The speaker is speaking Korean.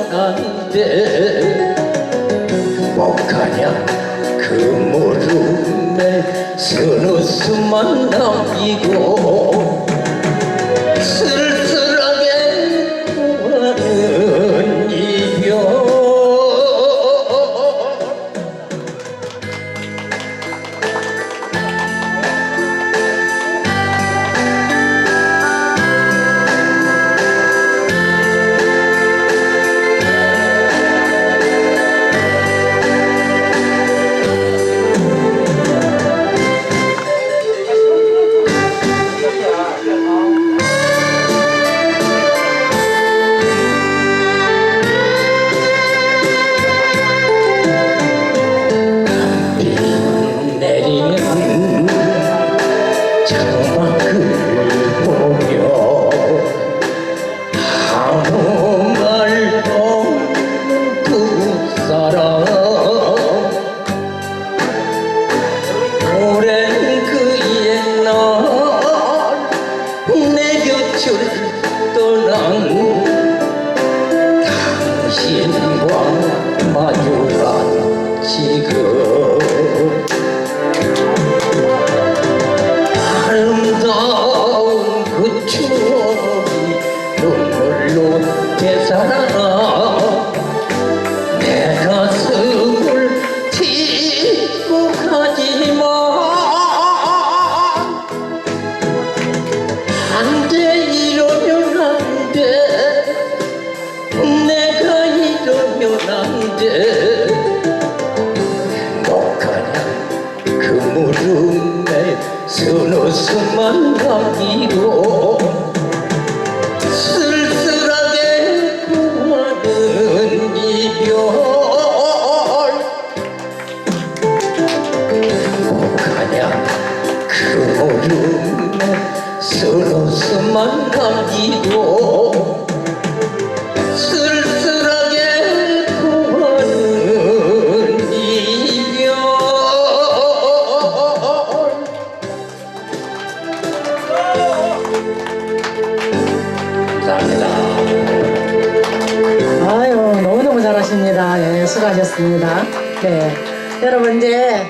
안돼 못 가냐 그 무릎에 서너스만 남기고 쓸 되살아나 내 가슴을 딛고 가지마 안돼 이러면 안돼 내가 이러면 안돼 못 가냐 그 무릎에 서너스만 남기고 그 무릎에 서너스만 남기고 쓸쓸하게 구하는 이별 감사합니다. 아유, 너무너무 잘하십니다. 예, 수고하셨습니다. 네. 여러분, 이제